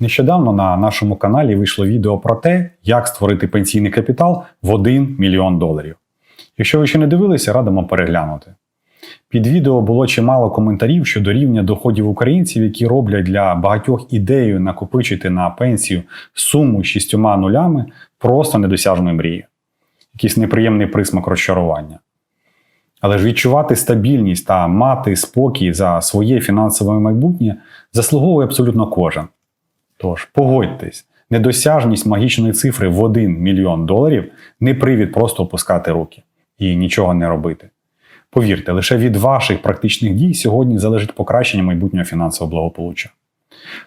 Нещодавно на нашому каналі вийшло відео про те, як створити пенсійний капітал в 1 мільйон доларів. Якщо ви ще не дивилися, радимо переглянути. Під відео було чимало коментарів щодо рівня доходів українців, які роблять для багатьох ідею накопичити на пенсію суму з шістьома нулями просто недосяжною мрією. Якийсь неприємний присмак розчарування. Але ж відчувати стабільність та мати спокій за своє фінансове майбутнє заслуговує абсолютно кожен. Тож погодьтесь, недосяжність магічної цифри в 1 мільйон доларів не привід просто опускати руки і нічого не робити. Повірте, лише від ваших практичних дій сьогодні залежить покращення майбутнього фінансового благополуччя.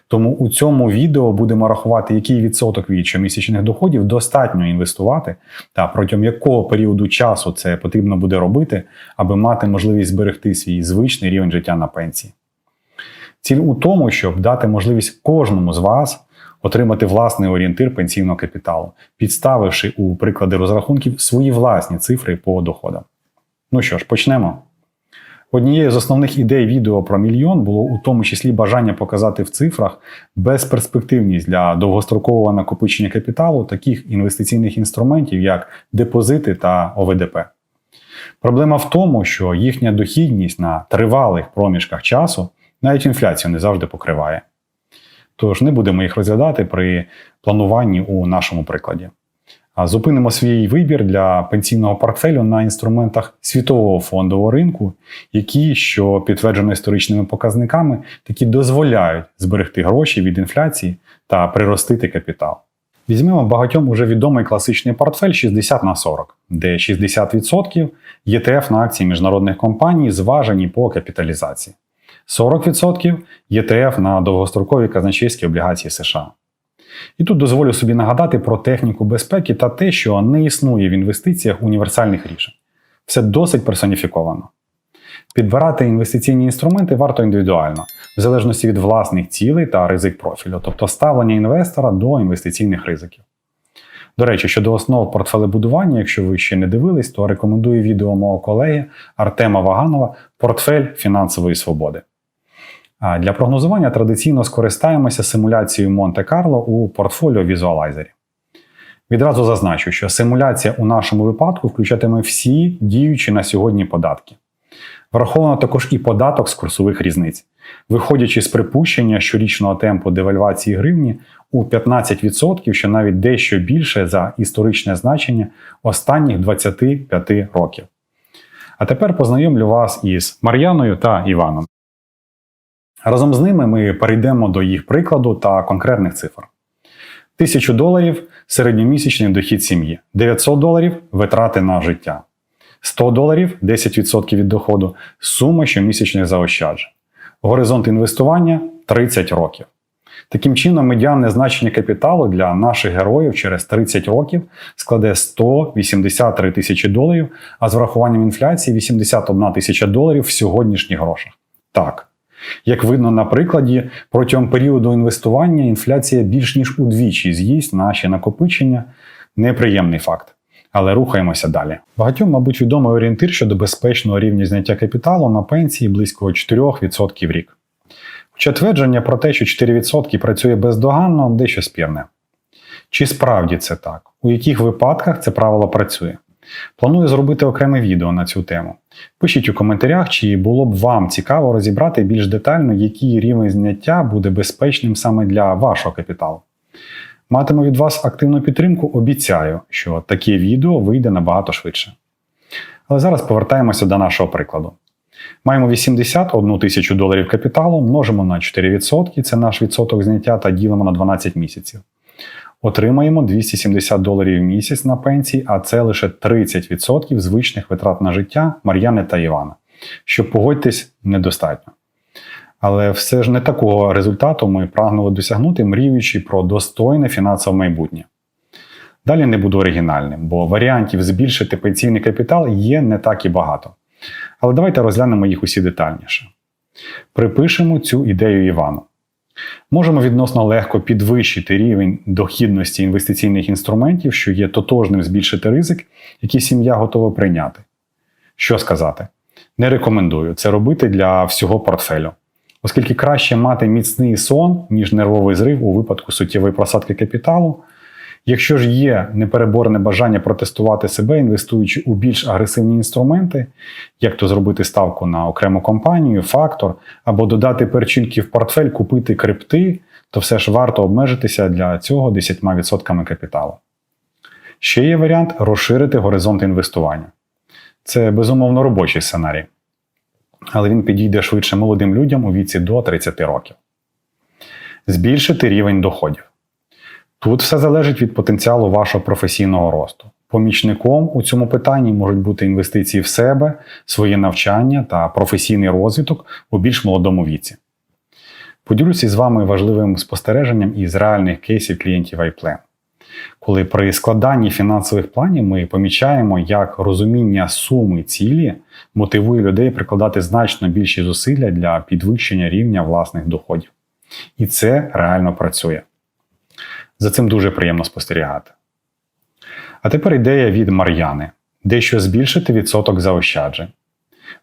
Тому у цьому відео будемо рахувати, який відсоток від щомісячних доходів достатньо інвестувати, та протягом якого періоду часу це потрібно буде робити, аби мати можливість зберегти свій звичний рівень життя на пенсії. Ціль у тому, щоб дати можливість кожному з вас отримати власний орієнтир пенсійного капіталу, підставивши у приклади розрахунків свої власні цифри по доходам. Ну що ж, почнемо. Однією з основних ідей відео про мільйон було у тому числі бажання показати в цифрах безперспективність для довгострокового накопичення капіталу таких інвестиційних інструментів, як депозити та ОВДП. Проблема в тому, що їхня дохідність на тривалих проміжках часу навіть інфляцію не завжди покриває. Тож не будемо їх розглядати при плануванні у нашому прикладі. Зупинимо свій вибір для пенсійного портфелю на інструментах світового фондового ринку, які, що підтверджено історичними показниками, такі дозволяють зберегти гроші від інфляції та приростити капітал. Візьмемо багатьом уже відомий класичний портфель 60 на 40, де 60% ЄТФ на акції міжнародних компаній зважені по капіталізації. 40% ЄТФ на довгострокові казначейські облігації США. І тут дозволю собі нагадати про техніку безпеки та те, що не існує в інвестиціях універсальних рішень. Все досить персоніфіковано. Підбирати інвестиційні інструменти варто індивідуально, в залежності від власних цілей та ризик профілю, тобто ставлення інвестора до інвестиційних ризиків. До речі, щодо основ портфелебудування, якщо ви ще не дивились, то рекомендую відео мого колеги Артема Ваганова Портфель фінансової свободи. Для прогнозування традиційно скористаємося симуляцією Монте-Карло у портфоліо візуалайзері. Відразу зазначу, що симуляція у нашому випадку включатиме всі діючі на сьогодні податки. Враховано також і податок з курсових різниць, виходячи з припущення щорічного темпу девальвації гривні у 15%, що навіть дещо більше за історичне значення останніх 25 років. А тепер познайомлю вас із Мар'яною та Іваном. Разом з ними ми перейдемо до їх прикладу та конкретних цифр. 1000 доларів середньомісячний дохід сім'ї, 900 доларів витрати на життя, 100 доларів 10% від доходу, сума щомісячних заощаджень. Горизонт інвестування 30 років. Таким чином, медіанне значення капіталу для наших героїв через 30 років складе 183 тисячі доларів, а з врахуванням інфляції 81 тисяча доларів в сьогоднішніх грошах. Так. Як видно на прикладі, протягом періоду інвестування інфляція більш ніж удвічі з'їсть наші накопичення. Неприємний факт. Але рухаємося далі. Багатьом, мабуть, відомий орієнтир щодо безпечного рівня зняття капіталу на пенсії близько 4% в рік. Хоча твердження про те, що 4% працює бездоганно, дещо спірне. Чи справді це так? У яких випадках це правило працює? Планую зробити окреме відео на цю тему. Пишіть у коментарях, чи було б вам цікаво розібрати більш детально, який рівень зняття буде безпечним саме для вашого капіталу. Матиму від вас активну підтримку, обіцяю, що таке відео вийде набагато швидше. Але зараз повертаємося до нашого прикладу. Маємо 81 тисячу доларів капіталу, множимо на 4%, це наш відсоток зняття та ділимо на 12 місяців. Отримаємо 270 доларів в місяць на пенсії, а це лише 30% звичних витрат на життя Мар'яни та Івана. Що погодьтесь, недостатньо. Але все ж не такого результату ми прагнули досягнути, мріючи про достойне фінансове майбутнє. Далі не буду оригінальним, бо варіантів збільшити пенсійний капітал є не так і багато. Але давайте розглянемо їх усі детальніше. Припишемо цю ідею Івану. Можемо відносно легко підвищити рівень дохідності інвестиційних інструментів, що є тотожним збільшити ризик, який сім'я готова прийняти. Що сказати? Не рекомендую це робити для всього портфелю. оскільки краще мати міцний сон, ніж нервовий зрив у випадку суттєвої просадки капіталу. Якщо ж є непереборне бажання протестувати себе, інвестуючи у більш агресивні інструменти, як то зробити ставку на окрему компанію, фактор, або додати перчинки в портфель, купити крипти, то все ж варто обмежитися для цього 10% капіталу. Ще є варіант розширити горизонт інвестування. Це безумовно робочий сценарій, але він підійде швидше молодим людям у віці до 30 років. Збільшити рівень доходів. Тут все залежить від потенціалу вашого професійного росту. Помічником у цьому питанні можуть бути інвестиції в себе, своє навчання та професійний розвиток у більш молодому віці. Поділюся з вами важливим спостереженням із реальних кейсів клієнтів iPlan. Коли при складанні фінансових планів ми помічаємо, як розуміння суми цілі мотивує людей прикладати значно більші зусилля для підвищення рівня власних доходів. І це реально працює. За цим дуже приємно спостерігати. А тепер ідея від Мар'яни: дещо збільшити відсоток заощаджень.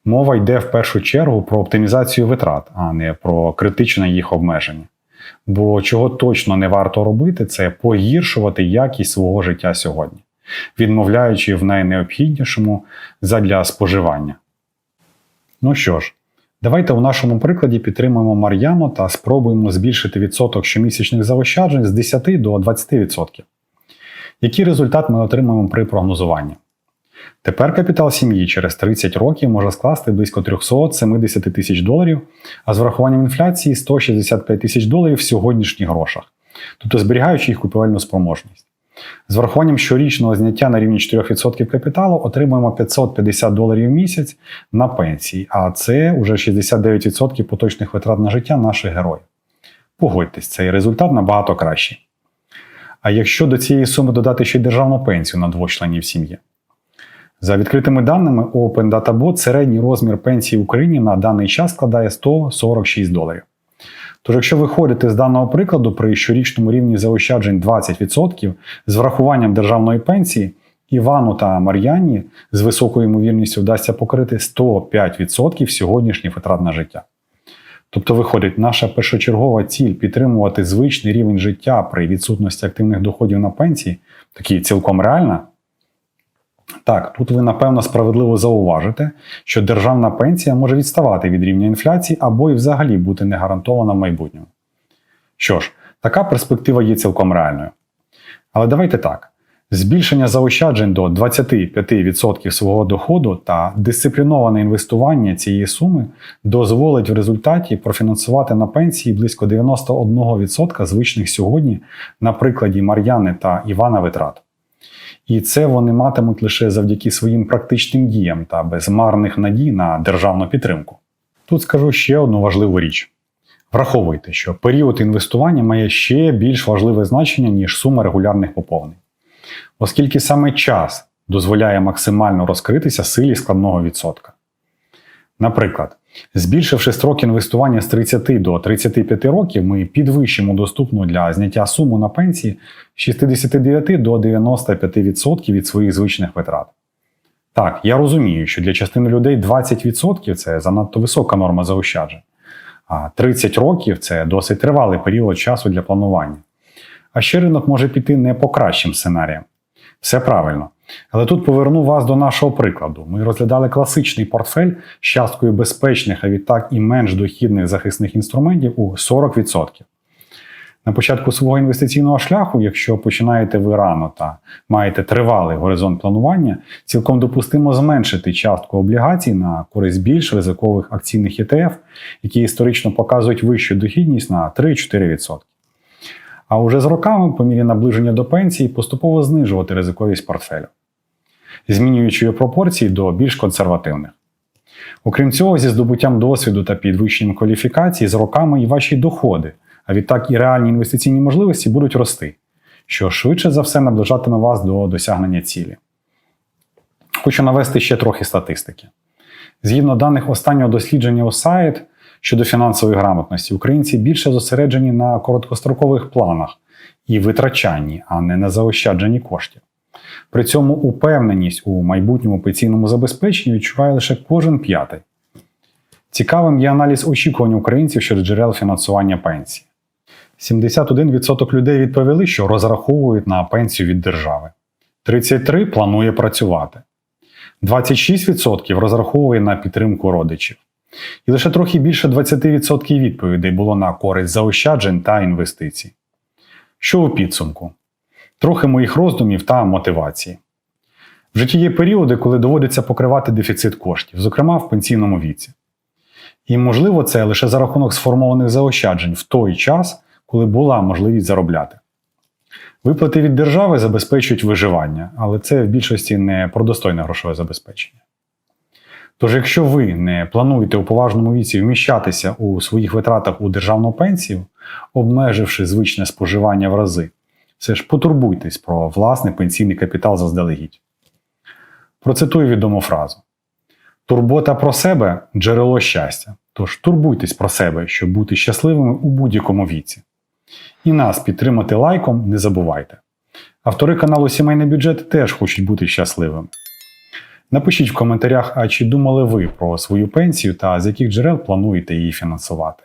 Мова йде в першу чергу про оптимізацію витрат, а не про критичне їх обмеження. Бо чого точно не варто робити, це погіршувати якість свого життя сьогодні, відмовляючи в найнеобхіднішому задля споживання. Ну що ж, давайте у нашому прикладі підтримуємо Мар'яну та спробуємо збільшити відсоток щомісячних заощаджень з 10 до 20%. Який результат ми отримаємо при прогнозуванні? Тепер капітал сім'ї через 30 років може скласти близько 370 тисяч доларів, а з врахуванням інфляції 165 тисяч доларів в сьогоднішніх грошах, тобто зберігаючи їх купівельну спроможність. З врахуванням щорічного зняття на рівні 4% капіталу отримуємо 550 доларів в місяць на пенсії, а це вже 69% поточних витрат на життя наших героїв. Погодьтесь, цей результат набагато кращий. А якщо до цієї суми додати ще й державну пенсію на двох членів сім'ї? За відкритими даними Open Data середній розмір пенсії в Україні на даний час складає 146 доларів. Тож, якщо виходити з даного прикладу при щорічному рівні заощаджень 20% з врахуванням державної пенсії, Івану та Мар'яні з високою ймовірністю вдасться покрити 105% сьогоднішніх витрат на життя. Тобто, виходить, наша першочергова ціль підтримувати звичний рівень життя при відсутності активних доходів на пенсії, такі цілком реальна. Так, тут ви напевно справедливо зауважите, що державна пенсія може відставати від рівня інфляції або і взагалі бути не гарантована в майбутньому. Що ж, така перспектива є цілком реальною. Але давайте так: збільшення заощаджень до 25% свого доходу та дисципліноване інвестування цієї суми дозволить в результаті профінансувати на пенсії близько 91% звичних сьогодні на прикладі Мар'яни та Івана витрат. І це вони матимуть лише завдяки своїм практичним діям та без марних надій на державну підтримку. Тут скажу ще одну важливу річ: враховуйте, що період інвестування має ще більш важливе значення, ніж сума регулярних поповнень, оскільки саме час дозволяє максимально розкритися силі складного відсотка. Наприклад, Збільшивши строк інвестування з 30 до 35 років, ми підвищимо доступну для зняття суму на пенсії з 69 до 95% від своїх звичних витрат. Так, я розумію, що для частини людей 20% це занадто висока норма заощаджень, а 30 років це досить тривалий період часу для планування. А ще ринок може піти не по кращим сценаріям. Все правильно. Але тут поверну вас до нашого прикладу. Ми розглядали класичний портфель з часткою безпечних, а відтак і менш дохідних захисних інструментів у 40%. На початку свого інвестиційного шляху, якщо починаєте ви рано та маєте тривалий горизонт планування, цілком допустимо зменшити частку облігацій на користь більш ризикових акційних ETF, які історично показують вищу дохідність на 3-4%. А уже з роками, по мірі наближення до пенсії, поступово знижувати ризиковість портфелю змінюючи його пропорції до більш консервативних. Окрім цього, зі здобуттям досвіду та підвищенням кваліфікації з роками і ваші доходи, а відтак і реальні інвестиційні можливості будуть рости, що швидше за все наближатиме вас до досягнення цілі. Хочу навести ще трохи статистики. Згідно даних останнього дослідження у сайт щодо фінансової грамотності, українці більше зосереджені на короткострокових планах і витрачанні, а не на заощадженні коштів. При цьому упевненість у майбутньому пенсійному забезпеченні відчуває лише кожен п'ятий. Цікавим є аналіз очікувань українців щодо джерел фінансування пенсії. 71% людей відповіли, що розраховують на пенсію від держави. 33% планує працювати. 26% розраховує на підтримку родичів. І лише трохи більше 20% відповідей було на користь заощаджень та інвестицій. Що у підсумку? Трохи моїх роздумів та мотивації. В житті є періоди, коли доводиться покривати дефіцит коштів, зокрема в пенсійному віці. І можливо, це лише за рахунок сформованих заощаджень в той час, коли була можливість заробляти. Виплати від держави забезпечують виживання, але це в більшості не про достойне грошове забезпечення. Тож, якщо ви не плануєте у поважному віці вміщатися у своїх витратах у державну пенсію, обмеживши звичне споживання в рази, все ж потурбуйтесь про власний пенсійний капітал заздалегідь. Процитую відому фразу: Турбота про себе джерело щастя. Тож турбуйтесь про себе, щоб бути щасливими у будь-якому віці. І нас підтримати лайком не забувайте. Автори каналу Сімейний бюджет теж хочуть бути щасливими. Напишіть в коментарях, а чи думали ви про свою пенсію та з яких джерел плануєте її фінансувати.